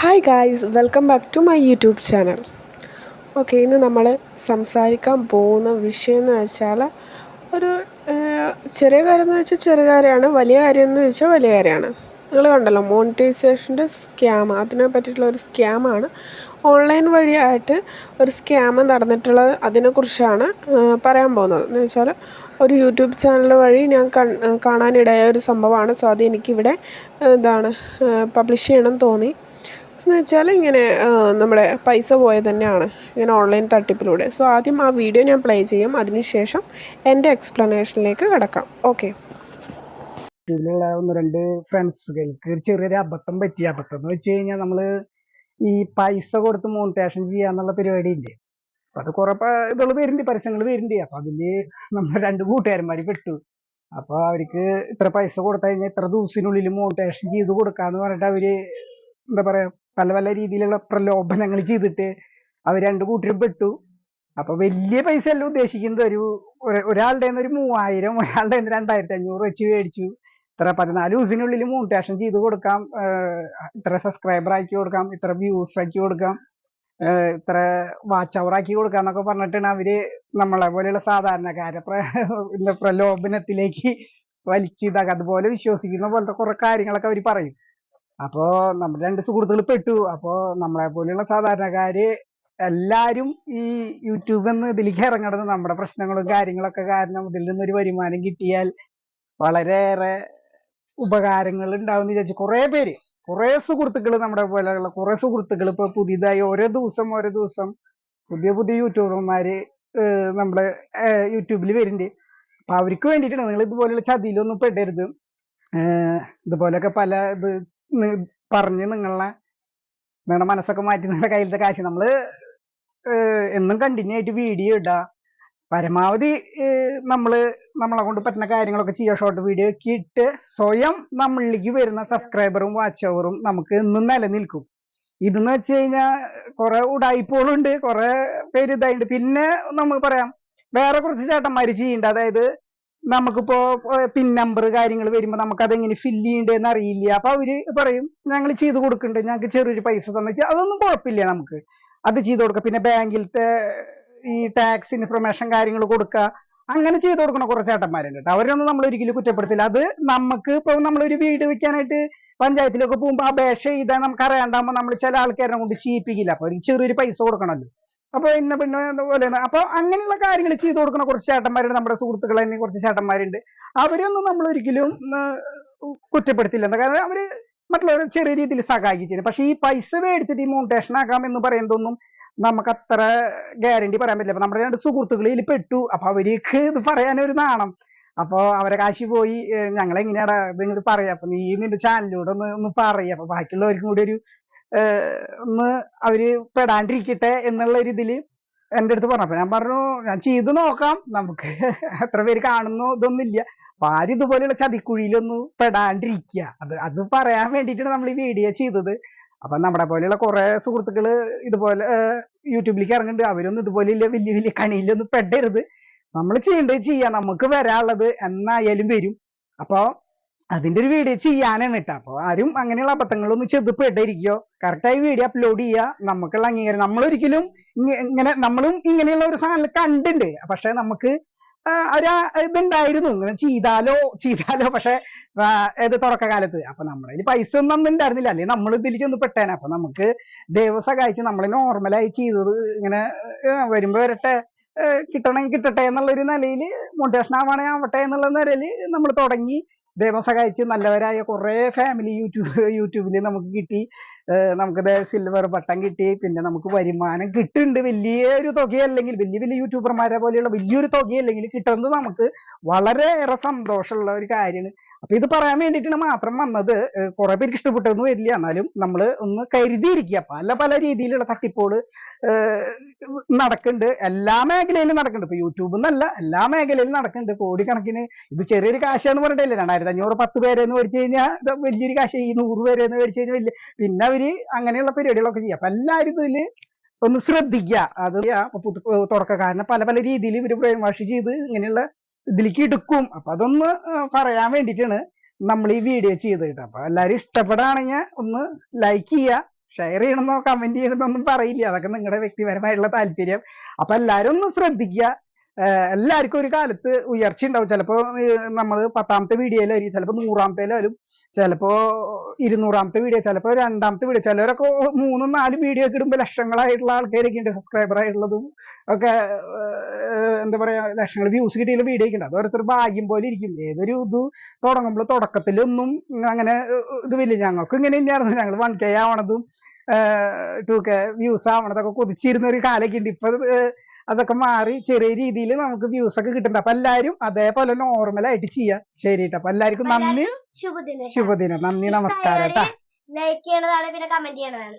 Hi guys welcome back to my YouTube channel okay ഇന്ന് നമ്മൾ സംസാരിക്കാൻ പോകുന്ന വിഷയം എന്ന് വെച്ചാൽ ഒരു ചെറിയ കാര്യം എന്ന് വെച്ചാൽ ചെറിയ കാര്യമാണ് വലിയ കാര്യം എന്ന് വെച്ചാൽ വലിയ കാര്യമാണ്. നിങ്ങൾ കണ്ടല്ലോ മോണിറ്റൈസേഷന്റെ സ്കാം അതിനെ പറ്റിയിട്ടുള്ള ഒരു സ്കാമാണ് ഓൺലൈൻ വഴിയായിട്ട് ഒരു സ്കാം നടന്നിട്ടുള്ള അതിനെക്കുറിച്ചാണ് പറയാൻ പോകുന്നത്. എന്ന് വെച്ചാൽ ഒരു യൂട്യൂബ് ചാനൽ വഴി ഞാൻ കാണാനിടയായ ഒരു സംഭവമാണ്. സോ അത് എനിക്കിവിടെ എന്താണ് പബ്ലിഷ് ചെയ്യണം തോന്നി. എന്ന് വെച്ചാൽ ഇങ്ങനെ നമ്മുടെ പൈസ പോയത് തന്നെയാണ് ഇങ്ങനെ ഓൺലൈൻ തട്ടിപ്പിലൂടെ. സോ ആദ്യം ആ വീഡിയോ ഞാൻ പ്ലേ ചെയ്യും. അതിനുശേഷം എന്റെ എക്സ്പ്ലനേഷനിലേക്ക് കിടക്കാം. ഓക്കെ. ഇതിലുള്ള ഒന്ന് രണ്ട് ഫ്രണ്ട്സുകൾക്ക് ഒരു ചെറിയൊരു അബദ്ധം പറ്റി അബദ്ധം എന്ന് വെച്ച് കഴിഞ്ഞാൽ നമ്മൾ ഈ പൈസ കൊടുത്ത് മോണിറ്റേഷൻ ചെയ്യാന്നുള്ള പരിപാടി ഇല്ലേ? അപ്പൊ അത് കുറെ ഇതുകൾ വരുന്നുണ്ട് പരസ്യങ്ങൾ വരുന്നുണ്ട്. അപ്പൊ അതിൽ നമ്മൾ രണ്ട് കൂട്ടുകാരന്മാര് പെട്ടു. അപ്പൊ അവർക്ക് ഇത്ര പൈസ കൊടുത്തു കഴിഞ്ഞാൽ ഇത്ര ദിവസത്തിനുള്ളിൽ മോണിറ്റേഷൻ ചെയ്ത് കൊടുക്കാന്ന് പറഞ്ഞിട്ട് അവർ എന്താ പറയാ പല പല രീതിയിലുള്ള പ്രലോഭനങ്ങൾ ചെയ്തിട്ട് അവർ രണ്ടു കൂട്ടരും പെട്ടു. അപ്പൊ വലിയ പൈസ അല്ല ഉദ്ദേശിക്കുന്നത്. ഒരു ഒര- ഒരാളുടെ ഒരു മൂവായിരം ഒരാളുടെ രണ്ടായിരത്തി അഞ്ഞൂറ് വെച്ച് മേടിച്ചു. ഇത്ര പതിനാല് ദിവസത്തിനുള്ളിൽ മോണിറ്റേഷൻ ചെയ്ത് കൊടുക്കാം. ഇത്ര സബ്സ്ക്രൈബർ ആക്കി കൊടുക്കാം. ഇത്ര വ്യൂസ് ആക്കി കൊടുക്കാം. ഇത്ര വാച്ച് അവർ ആക്കി കൊടുക്കാം എന്നൊക്കെ പറഞ്ഞിട്ടാണ് അവർ നമ്മളെ പോലെയുള്ള സാധാരണക്കാരെ പ്രലോഭനത്തിലേക്ക് വലിച്ചിതാക്കുക അതുപോലെ വിശ്വസിക്കുന്ന പോലത്തെ കുറെ കാര്യങ്ങളൊക്കെ അവർ പറയും. അപ്പോ നമ്മുടെ രണ്ട് സുഹൃത്തുക്കൾ പെട്ടു. അപ്പോ നമ്മളെ പോലെയുള്ള സാധാരണക്കാര് എല്ലാരും ഈ യൂട്യൂബ് എന്ന് ഇതിലേക്ക് ഇറങ്ങണത് നമ്മുടെ പ്രശ്നങ്ങളും കാര്യങ്ങളൊക്കെ കാരണം ഇതിൽ നിന്നൊരു വരുമാനം കിട്ടിയാൽ വളരെയേറെ ഉപകാരങ്ങൾ ഉണ്ടാവും എന്ന് വിചാരിച്ചു. കുറെ പേര് കുറെ സുഹൃത്തുക്കൾ നമ്മുടെ പോലെയുള്ള കുറെ സുഹൃത്തുക്കൾ ഇപ്പൊ പുതിയതായി ഓരോ ദിവസം ഓരോ ദിവസം പുതിയ പുതിയ യൂട്യൂബർമാര് നമ്മുടെ യൂട്യൂബിൽ വരുന്നുണ്ട്. അപ്പൊ അവർക്ക് വേണ്ടിയിട്ടാണ് നിങ്ങൾ ഇതുപോലെയുള്ള ചതിയിലൊന്നും പെടരുത്. ഏഹ് ഇതുപോലെയൊക്കെ പല ഇത് പറഞ്ഞ് നിങ്ങളെ നിങ്ങളുടെ മനസ്സൊക്കെ മാറ്റി നിങ്ങളുടെ കയ്യിലത്തെ കാശ്. നമ്മൾ എന്നും കണ്ടിന്യൂ ആയിട്ട് വീഡിയോ ഇടുക പരമാവധി നമ്മൾ നമ്മളെ കൊണ്ട് പറ്റുന്ന കാര്യങ്ങളൊക്കെ ചെയ്യുക ഷോർട്ട് വീഡിയോ ഒക്കെ ഇട്ട് സ്വയം നമ്മളിലേക്ക് വരുന്ന സബ്സ്ക്രൈബറും വാച്ച് അവറും നമുക്ക് എന്നും നിലനിൽക്കും. ഇതെന്ന് വെച്ച് കഴിഞ്ഞാൽ കുറെ ഉടായ്പകളുണ്ട് കുറെ പേര് ഇതായിട്ടുണ്ട് പിന്നെ നമുക്ക് പറയാം വേറെ കുറച്ച് ചേട്ടന്മാര് ചെയ്യുന്നുണ്ട് അതായത് നമുക്കിപ്പോ പിൻ നമ്പർ കാര്യങ്ങൾ വരുമ്പോ നമുക്ക് അതെങ്ങനെ ഫില്ല് ചെയ്യണ്ടെന്ന് അറിയില്ല. അപ്പൊ അവർ പറയും ഞങ്ങൾ ചെയ്ത് കൊടുക്കുന്നുണ്ട് ഞങ്ങൾക്ക് ചെറിയൊരു പൈസ തന്നെ അതൊന്നും കുഴപ്പമില്ല നമുക്ക്. അത് ചെയ്ത് കൊടുക്കുക പിന്നെ ബാങ്കിലത്തെ ഈ ടാക്സ് ഇൻഫർമേഷൻ കാര്യങ്ങൾ കൊടുക്കുക അങ്ങനെ ചെയ്ത് കൊടുക്കണ കുറച്ച് ചേട്ടന്മാരുണ്ട് കേട്ടോ. അവരൊന്നും നമ്മൾ ഒരിക്കലും കുറ്റപ്പെടുത്തില്ല. അത് നമുക്ക് ഇപ്പൊ നമ്മളൊരു വീട് വെക്കാനായിട്ട് പഞ്ചായത്തിലൊക്കെ പോകുമ്പോൾ അപേക്ഷ ചെയ്താൽ നമുക്ക് അറിയാണ്ടാകുമ്പോൾ നമ്മൾ ചില ആൾക്കാരെ കൊണ്ട് ചെയ്യിപ്പിക്കില്ല അപ്പൊ ചെറിയൊരു പൈസ കൊടുക്കണമല്ലോ. അപ്പൊ ഇന്ന പിന്നെ പോലെ അപ്പൊ അങ്ങനെയുള്ള കാര്യങ്ങൾ ചെയ്തു കൊടുക്കുന്ന കുറച്ച് ചേട്ടന്മാരുണ്ട്. നമ്മുടെ സുഹൃത്തുക്കൾ തന്നെ കുറച്ച് ചേട്ടന്മാരുണ്ട്. അവരൊന്നും നമ്മൾ ഒരിക്കലും കുറ്റപ്പെടുത്തില്ല. കാരണം അവർ മറ്റുള്ളവരെ ചെറിയ രീതിയിൽ സഹായിച്ചിരുന്നു പക്ഷെ ഈ പൈസ മേടിച്ചിട്ട് ഈ മോണിറ്റേഷൻ ആക്കാം എന്ന് പറയുന്നതൊന്നും നമുക്ക് അത്ര ഗ്യാരണ്ടി പറയാൻ പറ്റില്ല. നമ്മുടെ രണ്ട് സുഹൃത്തുക്കൾ ഇതിൽ പെട്ടു. അപ്പൊ അവർക്ക് ഇത് ഒരു നാണം. അപ്പൊ അവരെ കാശി പോയി. ഞങ്ങൾ എങ്ങനെയാടാ ഇത് പറയാ. അപ്പൊ നീ നിന്റെ ചാനലിലൂടെ ഒന്ന് ഒന്ന് പറയാ. അപ്പൊ ബാക്കിയുള്ളവർക്കും കൂടി ഒരു ഒന്ന് അവർ പെടാണ്ടിരിക്കട്ടെ എന്നുള്ള ഒരു ഇതിൽ എന്റെ അടുത്ത് പറഞ്ഞു. അപ്പൊ ഞാൻ പറഞ്ഞു ഞാൻ ചെയ്ത് നോക്കാം നമുക്ക്. എത്ര പേര് കാണുന്നു ഇതൊന്നും ഇല്ല അപ്പൊ ആരും ഇതുപോലെയുള്ള ചതിക്കുഴിയിലൊന്നും പെടാണ്ടിരിക്കുക. അത് അത് പറയാൻ വേണ്ടിയിട്ടാണ് നമ്മൾ ഈ വീഡിയോ ചെയ്തത്. അപ്പൊ നമ്മുടെ പോലെയുള്ള കുറെ സുഹൃത്തുക്കൾ ഇതുപോലെ യൂട്യൂബിലേക്ക് ഇറങ്ങുന്നുണ്ട്. അവരൊന്നും ഇതുപോലെ ഇല്ല വലിയ വലിയ കണിയിലൊന്നും പെടരുത്. നമ്മൾ ചെയ്യേണ്ടത് ചെയ്യാം. നമുക്ക് വരാനുള്ളത് എന്നായാലും വരും. അപ്പൊ അതിന്റെ ഒരു വീഡിയോ ചെയ്യാനാണ് കേട്ടോ അപ്പൊ ആരും അങ്ങനെയുള്ള അബദ്ധങ്ങളൊന്നും ചെതുപ്പെട്ടിരിക്കോ കറക്റ്റായി വീഡിയോ അപ്ലോഡ് ചെയ്യുക നമുക്കുള്ള അംഗീകാരം നമ്മളൊരിക്കലും ഇങ്ങ- ഇങ്ങനെ നമ്മളും ഇങ്ങനെയുള്ള ഒരു സാധനം കണ്ടിട്ടുണ്ട് പക്ഷെ നമുക്ക് ഒരു ഇതുണ്ടായിരുന്നു. ഇങ്ങനെ ചെയ്താലോ ചെയ്താലോ. പക്ഷെ ഏത് തുറക്ക കാലത്ത് അപ്പൊ നമ്മുടെ അതിൽ പൈസ ഒന്നും അന്ന് ഉണ്ടായിരുന്നില്ല. അല്ലെങ്കിൽ നമ്മൾ ഇതിലേക്ക് ഒന്ന് പെട്ടേനെ. അപ്പൊ നമുക്ക് ദൈവം സഹായിച്ച് നമ്മൾ നോർമലായി ചെയ്തത് ഇങ്ങനെ വരുമ്പോ വരട്ടെ കിട്ടണമെങ്കിൽ കിട്ടട്ടെ എന്നുള്ള ഒരു നിലയിൽ മോട്ടിവേഷൻ ആവണേ ആവട്ടെ എന്നുള്ള നിലയിൽ നമ്മൾ തുടങ്ങി ദൈവം സഹായിച്ച് നല്ലവരായ കുറേ ഫാമിലി യൂട്യൂബ് യൂട്യൂബിൽ നമുക്ക് കിട്ടി. നമുക്ക് സിൽവർ ബട്ടൺ കിട്ടി. പിന്നെ നമുക്ക് വരുമാനം കിട്ടുന്നുണ്ട്. വലിയൊരു തുകയല്ലെങ്കിൽ വലിയ വലിയ യൂട്യൂബർമാരെ പോലെയുള്ള വലിയൊരു തുകയല്ലെങ്കിൽ കിട്ടുന്നത് നമുക്ക് വളരെയേറെ സന്തോഷമുള്ള ഒരു കാര്യമാണ്. അപ്പൊ ഇത് പറയാൻ വേണ്ടിയിട്ടാണ് മാത്രം വന്നത്. കുറെ പേർക്ക് ഇഷ്ടപ്പെട്ടൊന്നും വരില്ല. എന്നാലും നമ്മൾ ഒന്ന് കരുതിയിരിക്കുക. പല പല രീതിയിലുള്ള തട്ടിപ്പോൾ നടക്കുന്നുണ്ട്. എല്ലാ മേഖലയിലും നടക്കുന്നുണ്ട്. ഇപ്പൊ യൂട്യൂബ് എന്നല്ല എല്ലാ മേഖലയിലും നടക്കുന്നുണ്ട്. കോടിക്കണക്കിന് ഇത് ചെറിയൊരു കാശാന്ന് പറഞ്ഞിട്ടില്ല. രണ്ടായിരത്തി അഞ്ഞൂറ് പത്ത് പേരെന്ന് മേടിച്ചു കഴിഞ്ഞാൽ വലിയൊരു കാശ്. ഈ നൂറ് പേരെന്ന് മേടിച്ചു കഴിഞ്ഞാൽ വലിയ പിന്നെ അവർ അങ്ങനെയുള്ള പരിപാടികളൊക്കെ ചെയ്യാം. അപ്പൊ എല്ലാവരും ഇതിൽ ഒന്ന് ശ്രദ്ധിക്കുക. അത് തുടക്കക്കാരനെ പല പല രീതിയിൽ ഇവർ ബ്രെയിൻ വാഷ് ചെയ്ത് ഇങ്ങനെയുള്ള ഇതിലേക്ക് എടുക്കും. അപ്പൊ അതൊന്ന് പറയാൻ വേണ്ടിട്ടാണ് നമ്മൾ ഈ വീഡിയോ ചെയ്ത് കേട്ടോ അപ്പൊ എല്ലാവരും ഇഷ്ടപ്പെടുകയാണെങ്കിൽ ഒന്ന് ലൈക്ക് ചെയ്യുക ഷെയർ ചെയ്യണമെന്നോ കമന്റ് ചെയ്യണമെന്നോ ഒന്നും പറയില്ല. അതൊക്കെ നിങ്ങളുടെ വ്യക്തിപരമായിട്ടുള്ള താല്പര്യം. അപ്പൊ എല്ലാരും ഒന്ന് ശ്രദ്ധിക്കുക. എല്ലാവർക്കും ഒരു കാലത്ത് ഉയർച്ച ഉണ്ടാവും. ചിലപ്പോ നമ്മൾ പത്താമത്തെ വീഡിയോയിലായിരിക്കും ചിലപ്പോ നൂറാമത്തേലായാലും ചിലപ്പോ ഇരുന്നൂറാമത്തെ വീഡിയോ ചിലപ്പോ രണ്ടാമത്തെ വീഡിയോ ചിലവരൊക്കെ മൂന്നും നാലും വീഡിയോ ഒക്കെ ഇടുമ്പോൾ ലക്ഷങ്ങളായിട്ടുള്ള ആൾക്കാരൊക്കെ ഉണ്ട് സബ്സ്ക്രൈബർ ആയിട്ടുള്ളതും ഒക്കെ എന്താ പറയാ ലക്ഷങ്ങൾ വ്യൂസ് കിട്ടിയുള്ള വീഡിയോ ഒക്കെ ഉണ്ട്. അത് ഓരോരുത്തർ ഭാഗ്യം പോലെ ഇരിക്കും. ഏതൊരു ഇത് തുടങ്ങുമ്പോൾ തുടക്കത്തിലൊന്നും അങ്ങനെ ഇത് വലിയ ഞങ്ങൾക്ക് ഇങ്ങനെ ഇല്ലായിരുന്നു ഞങ്ങൾ വൺ കെ ആവണതും ടു കെ വ്യൂസ് ആവണതൊക്കെ കൊതിച്ചിരുന്ന ഒരു കാലൊക്കെ ഉണ്ട്. ഇപ്പൊ അതൊക്കെ മാറി ചെറിയ രീതിയിൽ നമുക്ക് വ്യൂസ് ഒക്കെ കിട്ടണ്ട അപ്പൊ എല്ലാരും അതേപോലെ നോർമൽ ആയിട്ട് ചെയ്യാം. ശരി കേട്ടോ അപ്പൊ എല്ലാവർക്കും നന്ദി. ശുഭദിനം ശുഭദിനം. നന്ദി നമസ്കാരം കേട്ടാ. ലൈക്ക് ചെയ്യണതാണ് പിന്നെ കമന്റ് ചെയ്യണതാണ്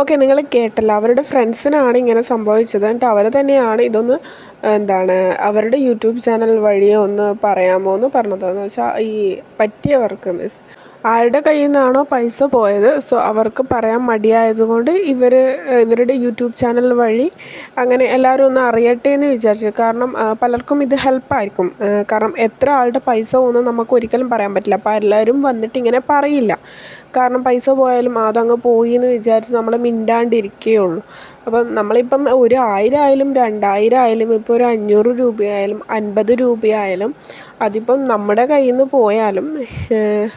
ഓക്കെ നിങ്ങൾ കേട്ടല്ലോ. അവരുടെ ഫ്രണ്ട്സിനാണ് ഇങ്ങനെ സംഭവിച്ചത്. എന്നിട്ട് അവർ തന്നെയാണ് ഇതൊന്ന് എന്താണ് അവരുടെ യൂട്യൂബ് ചാനൽ വഴി ഒന്ന് പറയാമോ എന്ന് പറഞ്ഞത്. എന്ന് വെച്ചാൽ ഈ പറ്റിയവർക്ക് മിസ് ആരുടെ കയ്യിൽ നിന്നാണോ പൈസ പോയത്? സോ അവർക്ക് പറയാൻ മടിയായതുകൊണ്ട് ഇവർ ഇവരുടെ യൂട്യൂബ് ചാനൽ വഴി അങ്ങനെ എല്ലാവരും ഒന്ന് അറിയട്ടെ എന്ന് വിചാരിച്ചു. കാരണം പലർക്കും ഇത് ഹെൽപ്പായിരിക്കും. കാരണം എത്ര ആളുടെ പൈസ പോകുന്നു നമുക്ക് ഒരിക്കലും പറയാൻ പറ്റില്ല. അപ്പോൾ എല്ലാവരും വന്നിട്ട് ഇങ്ങനെ പറയില്ല. കാരണം പൈസ പോയാലും അതങ്ങ് പോയി എന്ന് വിചാരിച്ച് നമ്മൾ മിണ്ടാണ്ടിരിക്കുകയുള്ളൂ അപ്പം നമ്മളിപ്പം ഒരു ആയിരം ആയാലും രണ്ടായിരം ആയാലും ഇപ്പോൾ ഒരു അഞ്ഞൂറ് രൂപയായാലും അൻപത് രൂപയായാലും അതിപ്പം നമ്മുടെ കയ്യിൽ നിന്ന് പോയാലും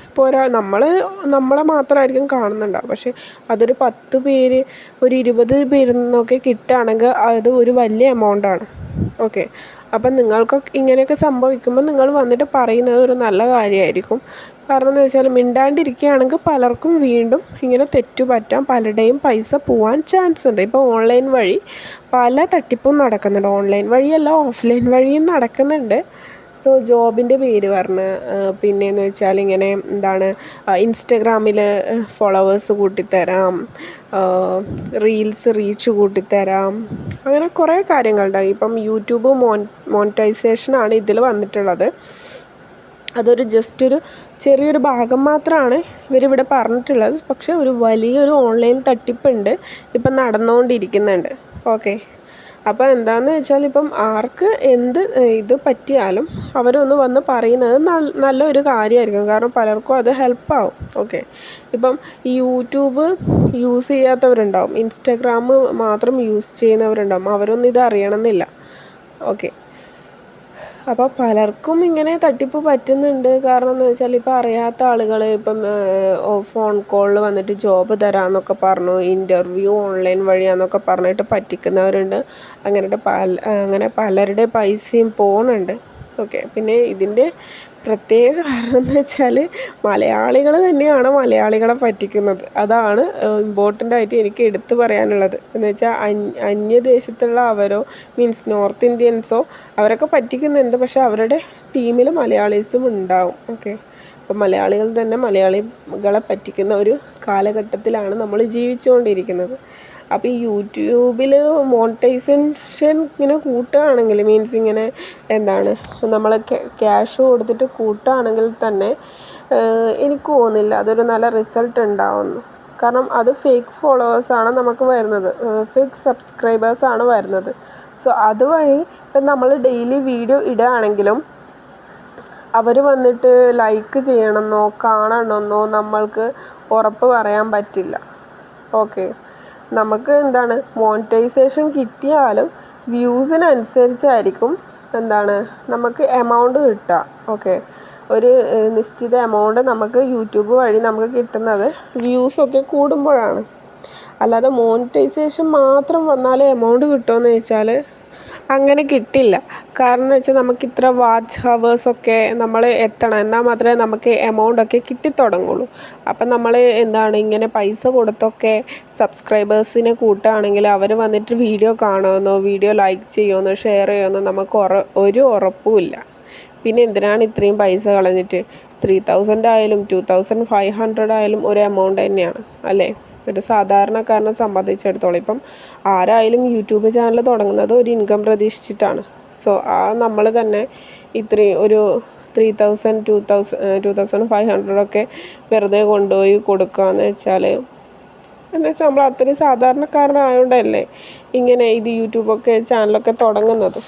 ഇപ്പോൾ ഒരാൾ നമ്മൾ നമ്മളെ മാത്രമായിരിക്കും കാണുന്നുണ്ടാവും പക്ഷേ അതൊരു പത്ത് പേര് ഒരു ഇരുപത് പേരിൽ നിന്നൊക്കെ കിട്ടുകയാണെങ്കിൽ അത് ഒരു വലിയ എമൗണ്ടാണ് ഓക്കെ അപ്പം നിങ്ങൾക്കൊക്കെ ഇങ്ങനെയൊക്കെ സംഭവിക്കുമ്പോൾ നിങ്ങൾ വന്നിട്ട് പറയുന്നത് ഒരു നല്ല കാര്യമായിരിക്കും. കാരണം എന്ന് വെച്ചാൽ മിണ്ടാണ്ടിരിക്കുകയാണെങ്കിൽ പലർക്കും വീണ്ടും ഇങ്ങനെ തെറ്റുപറ്റാൻ പലരുടെയും പൈസ പോവാൻ ചാൻസ് ഉണ്ട്. ഇപ്പോൾ ഓൺലൈൻ വഴി പല തട്ടിപ്പും നടക്കുന്നുണ്ട്. ഓൺലൈൻ വഴിയല്ല ഓഫ്ലൈൻ വഴിയും നടക്കുന്നുണ്ട്. സോ ജോബിന്റെ പേര് പറഞ്ഞ് പിന്നെയെന്ന് വെച്ചാൽ ഇങ്ങനെ എന്താണ് ഇൻസ്റ്റഗ്രാമിൽ ഫോളോവേഴ്സ് കൂട്ടിത്തരാം റീൽസ് റീച്ച് കൂട്ടിത്തരാം അങ്ങനെ കുറേ കാര്യങ്ങളുണ്ടാകും ഇപ്പം യൂട്യൂബ് മോൺ മോണിറ്റൈസേഷനാണ് ഇതിൽ വന്നിട്ടുള്ളത്. അതൊരു ജസ്റ്റ് ഒരു ചെറിയൊരു ഭാഗം മാത്രമാണ് ഇവരിവിടെ പറഞ്ഞിട്ടുള്ളത്. പക്ഷേ ഒരു വലിയൊരു ഓൺലൈൻ തട്ടിപ്പുണ്ട് ഇപ്പം നടന്നുകൊണ്ടിരിക്കുന്നുണ്ട്. ഓക്കെ അപ്പോൾ എന്താണെന്ന് വെച്ചാൽ ഇപ്പം ആർക്ക് എന്ത് ഇത് പറ്റിയാലും അവരൊന്ന് വന്ന് പറയുന്നത് നല്ലൊരു കാര്യമായിരിക്കും കാരണം പലർക്കും അത് ഹെൽപ്പാവും. ഓക്കെ. ഇപ്പം യൂട്യൂബ് യൂസ് ചെയ്യാത്തവരുണ്ടാവും. ഇൻസ്റ്റഗ്രാം മാത്രം യൂസ് ചെയ്യുന്നവരുണ്ടാവും. അവരൊന്നും ഇത് അറിയണമെന്നില്ല. ഓക്കെ. അപ്പോൾ പലർക്കും ഇങ്ങനെ തട്ടിപ്പ് പറ്റുന്നുണ്ട്. കാരണം എന്ന് വെച്ചാൽ ഇപ്പോൾ അറിയാത്ത ആളുകൾ ഇപ്പം ഫോൺ കോളിൽ വന്നിട്ട് ജോബ് തരാമെന്നൊക്കെ പറഞ്ഞു ഇന്റർവ്യൂ ഓൺലൈൻ വഴിയാന്നൊക്കെ പറഞ്ഞിട്ട് പറ്റിക്കുന്നവരുണ്ട്. അങ്ങനെ പല അങ്ങനെ പലരുടെ പൈസയും പോകുന്നുണ്ട് ഓക്കെ പിന്നെ ഇതിന്റെ പ്രത്യേക കാരണം എന്ന് വെച്ചാൽ മലയാളികൾ തന്നെയാണ് മലയാളികളെ പറ്റിക്കുന്നത്. അതാണ് ഇമ്പോർട്ടന്റ് ആയിട്ട് എനിക്ക് എടുത്തു പറയാനുള്ളത്. എന്ന് വെച്ചാൽ അന്യദേശത്തുള്ള അവരോ മീൻസ് നോർത്ത് ഇന്ത്യൻസോ അവരൊക്കെ പറ്റിക്കുന്നുണ്ട്. പക്ഷേ അവരുടെ ടീമിൽ മലയാളീസും ഉണ്ടാവും. ഓക്കെ അപ്പം മലയാളികൾ തന്നെ മലയാളികളെ പറ്റിക്കുന്ന ഒരു കാലഘട്ടത്തിലാണ് നമ്മൾ ജീവിച്ചുകൊണ്ടിരിക്കുന്നത്. അപ്പോൾ ഈ യൂട്യൂബിൽ മോണിറ്റൈസേഷൻ ഇങ്ങനെ കൂട്ടുകയാണെങ്കിൽ മീൻസ് ഇങ്ങനെ എന്താണ് നമ്മൾ ക്യാഷ് കൊടുത്തിട്ട് കൂട്ടുകയാണെങ്കിൽ തന്നെ എനിക്ക് തോന്നുന്നില്ല അതൊരു നല്ല റിസൾട്ട് ഉണ്ടാവുമെന്ന് കാരണം അത് ഫേക്ക് ഫോളോവേഴ്സാണ് നമുക്ക് വരുന്നത്. ഫേക്ക് സബ്സ്ക്രൈബേഴ്സാണ് വരുന്നത്. സോ അതുവഴി ഇപ്പം നമ്മൾ ഡെയിലി വീഡിയോ ഇടുകയാണെങ്കിലും അവർ വന്നിട്ട് ലൈക്ക് ചെയ്യണമെന്നോ കാണണമെന്നോ നമ്മൾക്ക് ഉറപ്പ് പറയാൻ പറ്റില്ല. ഓക്കെ നമുക്ക് എന്താണ് മോണിറ്റൈസേഷൻ കിട്ടിയാലും വ്യൂസിനനുസരിച്ചായിരിക്കും എന്താണ് നമുക്ക് എമൗണ്ട് കിട്ടുക. ഓക്കെ ഒരു നിശ്ചിത എമൗണ്ട് നമുക്ക് യൂട്യൂബ് വഴി നമുക്ക് കിട്ടുന്നത് വ്യൂസൊക്കെ കൂടുമ്പോഴാണ്. അല്ലാതെ മോണിറ്റൈസേഷൻ മാത്രം വന്നാൽ എമൗണ്ട് കിട്ടുമെന്ന് ചോദിച്ചാൽ അങ്ങനെ കിട്ടില്ല. കാരണം എന്ന് വെച്ചാൽ നമുക്ക് ഇത്ര വാച്ച് ഹവേഴ്സൊക്കെ നമ്മൾ എത്തണം. എന്നാൽ മാത്രമേ നമുക്ക് എമൗണ്ട് ഒക്കെ കിട്ടിത്തുടങ്ങുള്ളൂ അപ്പം നമ്മൾ എന്താണ് ഇങ്ങനെ പൈസ കൊടുത്തൊക്കെ സബ്സ്ക്രൈബേഴ്സിനെ കൂട്ടുകയാണെങ്കിൽ അവർ വന്നിട്ട് വീഡിയോ കാണുമെന്നോ വീഡിയോ ലൈക്ക് ചെയ്യുമെന്നോ ഷെയർ ചെയ്യുമെന്നോ നമുക്ക് ഉറ ഒരു ഉറപ്പുമില്ല. പിന്നെ എന്തിനാണ് ഇത്രയും പൈസ കളഞ്ഞിട്ട്? ത്രീ തൗസൻഡ് ആയാലും ടു തൗസൻഡ് ഫൈവ് ഹൺഡ്രഡ് ആയാലും ഒരു എമൗണ്ട് തന്നെയാണ്. അല്ലേ? ഒരു സാധാരണക്കാരനെ സംബന്ധിച്ചിടത്തോളം. ഇപ്പം ആരായാലും യൂട്യൂബ് ചാനൽ തുടങ്ങുന്നത് ഒരു ഇൻകം പ്രതീക്ഷിച്ചിട്ടാണ്. സോ ആ നമ്മൾ തന്നെ ഇത്രയും ഒരു three thousand two thousand two thousand five ഹൺഡ്രഡൊക്കെ വെറുതെ കൊണ്ടുപോയി കൊടുക്കുകയെന്ന് വെച്ചാൽ എന്ന് വെച്ചാൽ നമ്മൾ അത്രയും സാധാരണക്കാരനായതുകൊണ്ടല്ലേ ഇങ്ങനെ ഇത് യൂട്യൂബൊക്കെ ചാനലൊക്കെ തുടങ്ങുന്നത്.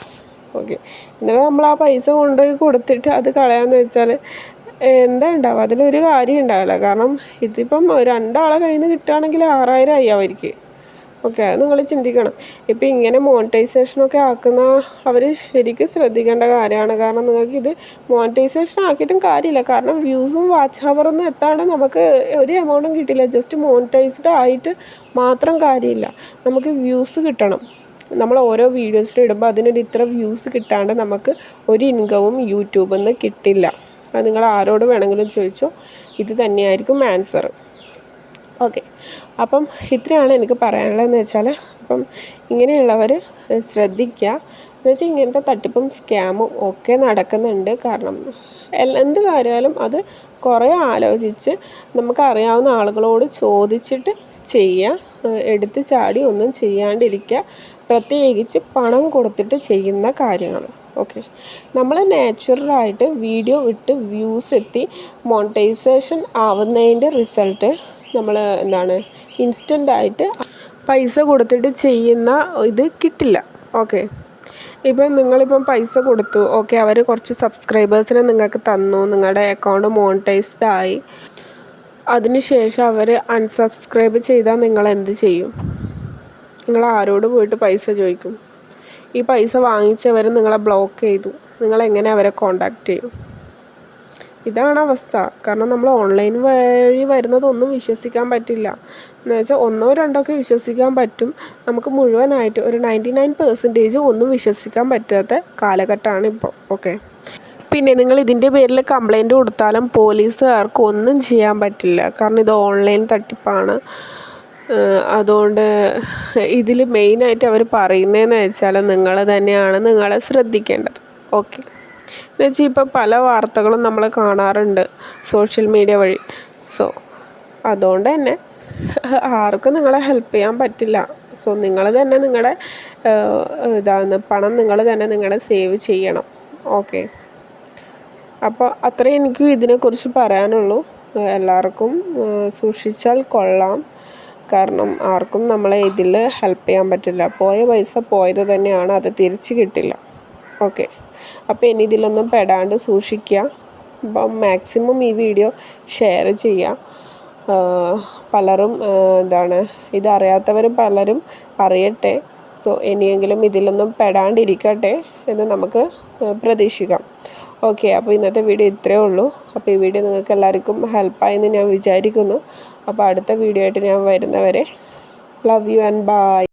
ഓക്കെ എന്നിട്ട് നമ്മൾ ആ പൈസ കൊണ്ടുപോയി കൊടുത്തിട്ട് അത് കളയാമെന്ന് വെച്ചാൽ എന്താ ഉണ്ടാവുക അതിലൊരു കാര്യം ഉണ്ടാവില്ല കാരണം ഇതിപ്പം രണ്ടാളെ കയ്യിൽ നിന്ന് കിട്ടുകയാണെങ്കിൽ ആറായിരം ആയി അവർക്ക്. ഓക്കെ അത് നിങ്ങൾ ചിന്തിക്കണം. ഇപ്പം ഇങ്ങനെ മോണിറ്റൈസേഷനൊക്കെ ആക്കുന്ന അവർ ശരിക്കും ശ്രദ്ധിക്കേണ്ട കാര്യമാണ്. കാരണം നിങ്ങൾക്ക് ഇത് മോണിറ്റൈസേഷൻ ആക്കിയിട്ടും കാര്യമില്ല. കാരണം വ്യൂസും വാച്ച് ഹവറൊന്നും എത്താണ്ട് നമുക്ക് ഒരു എമൗണ്ടും കിട്ടില്ല. ജസ്റ്റ് മോണിറ്റൈസ്ഡ് ആയിട്ട് മാത്രം കാര്യമില്ല. നമുക്ക് വ്യൂസ് കിട്ടണം. നമ്മൾ ഓരോ വീഡിയോസിൽ ഇടുമ്പോൾ അതിനൊരു ഇത്ര വ്യൂസ് കിട്ടാണ്ട് നമുക്ക് ഒരു ഇൻകവും യൂട്യൂബിൽ നിന്ന് കിട്ടില്ല. അത് നിങ്ങൾ ആരോട് വേണമെങ്കിലും ചോദിച്ചോ. ഇത് തന്നെയായിരിക്കും ആൻസർ ഓക്കെ അപ്പം ഇത്രയാണ് എനിക്ക് പറയാനുള്ളതെന്ന് വെച്ചാൽ അപ്പം ഇങ്ങനെയുള്ളവർ ശ്രദ്ധിക്കുക എന്ന് വെച്ചാൽ ഇങ്ങനത്തെ തട്ടിപ്പും സ്കാമും ഒക്കെ നടക്കുന്നുണ്ട്. കാരണം എന്ത് കാര്യമായാലും അത് കുറേ ആലോചിച്ച് നമുക്കറിയാവുന്ന ആളുകളോട് ചോദിച്ചിട്ട് ചെയ്യുക എടുത്ത് ചാടി ഒന്നും ചെയ്യാണ്ടിരിക്കുക പ്രത്യേകിച്ച് പണം കൊടുത്തിട്ട് ചെയ്യുന്ന കാര്യങ്ങൾ ഓക്കെ. നമ്മൾ നാച്ചുറലായിട്ട് വീഡിയോ ഇട്ട് വ്യൂസ് എത്തി മോണിറ്റൈസേഷൻ ആവുന്നതിന്റെ റിസൾട്ട് നമ്മൾ എന്താണ് ഇൻസ്റ്റന്റായിട്ട് പൈസ കൊടുത്തിട്ട് ചെയ്യുന്ന ഇത് കിട്ടില്ല. ഓക്കെ. ഇപ്പം നിങ്ങളിപ്പം പൈസ കൊടുത്തു. ഓക്കെ അവർ കുറച്ച് സബ്സ്ക്രൈബേഴ്സിനെ നിങ്ങൾക്ക് തന്നു. നിങ്ങളുടെ അക്കൗണ്ട് മോണിറ്റൈസ്ഡ് ആയി. അതിനുശേഷം അവർ അൺസബ്സ്ക്രൈബ് ചെയ്താൽ നിങ്ങൾ എന്ത് ചെയ്യും? നിങ്ങൾ ആരോട് പോയിട്ട് പൈസ ചോദിക്കും? ഈ പൈസ വാങ്ങിച്ചവർ നിങ്ങളെ ബ്ലോക്ക് ചെയ്തു. നിങ്ങളെങ്ങനെ അവരെ കോണ്ടാക്ട് ചെയ്യും? ഇതാണ് അവസ്ഥ. കാരണം നമ്മൾ ഓൺലൈൻ വഴി വരുന്നതൊന്നും വിശ്വസിക്കാൻ പറ്റില്ല. എന്ന് വെച്ചാൽ ഒന്നോ രണ്ടോ ഒക്കെ വിശ്വസിക്കാൻ പറ്റും. നമുക്ക് മുഴുവനായിട്ട് ഒരു നയന്റി നയൻ പെർസെന്റേജ് ഒന്നും വിശ്വസിക്കാൻ പറ്റാത്ത കാലഘട്ടമാണ് ഇപ്പോൾ ഓക്കെ പിന്നെ നിങ്ങൾ ഇതിന്റെ പേരിൽ കംപ്ലൈന്റ് കൊടുത്താലും പോലീസുകാർക്ക് ഒന്നും ചെയ്യാൻ പറ്റില്ല. കാരണം ഇത് ഓൺലൈൻ തട്ടിപ്പാണ്. അതുകൊണ്ട് ഇതിൽ മെയിനായിട്ട് അവർ പറയുന്നതെന്ന് വെച്ചാൽ നിങ്ങൾ തന്നെയാണ് നിങ്ങളെ ശ്രദ്ധിക്കേണ്ടത്. ഓക്കെ. എന്ന് വെച്ചാൽ ഇപ്പോൾ പല വാർത്തകളും നമ്മൾ കാണാറുണ്ട് സോഷ്യൽ മീഡിയ വഴി. സോ അതുകൊണ്ട് തന്നെ ആർക്കും നിങ്ങളെ ഹെൽപ്പ് ചെയ്യാൻ പറ്റില്ല. സോ നിങ്ങൾ തന്നെ നിങ്ങളുടെ ഇതാണ് പണം നിങ്ങൾ തന്നെ നിങ്ങളെ സേവ് ചെയ്യണം. ഓക്കെ. അപ്പോൾ അത്രേ എനിക്ക് ഇതിനെക്കുറിച്ച് പറയാനുള്ളൂ. എല്ലാവർക്കും സൂക്ഷിച്ചാൽ കൊള്ളാം. കാരണം ആർക്കും നമ്മളെ ഇതിൽ ഹെൽപ്പ് ചെയ്യാൻ പറ്റില്ല. പോയ പൈസ പോയത് തന്നെയാണ് അത് തിരിച്ച് കിട്ടില്ല. ഓക്കെ അപ്പോൾ ഇനി ഇതിലൊന്നും പെടാണ്ട് സൂക്ഷിക്കുക അപ്പം മാക്സിമം ഈ വീഡിയോ ഷെയർ ചെയ്യുക പലരും എന്താണ് ഇതറിയാത്തവരും പലരും അറിയട്ടെ. സോ ഇനിയെങ്കിലും ഇതിലൊന്നും പെടാണ്ടിരിക്കട്ടെ എന്ന് നമുക്ക് പ്രതീക്ഷിക്കാം. ഓക്കെ അപ്പോൾ ഇന്നത്തെ വീഡിയോ ഇത്രയേ ഉള്ളൂ. അപ്പോൾ ഈ വീഡിയോ നിങ്ങൾക്ക് എല്ലാവർക്കും ഹെൽപ്പായെന്ന് ഞാൻ വിചാരിക്കുന്നു. അപ്പോൾ അടുത്ത വീഡിയോ ആയിട്ട് ഞാൻ വരുന്നവരെ ലവ് യു ആൻഡ് ബൈ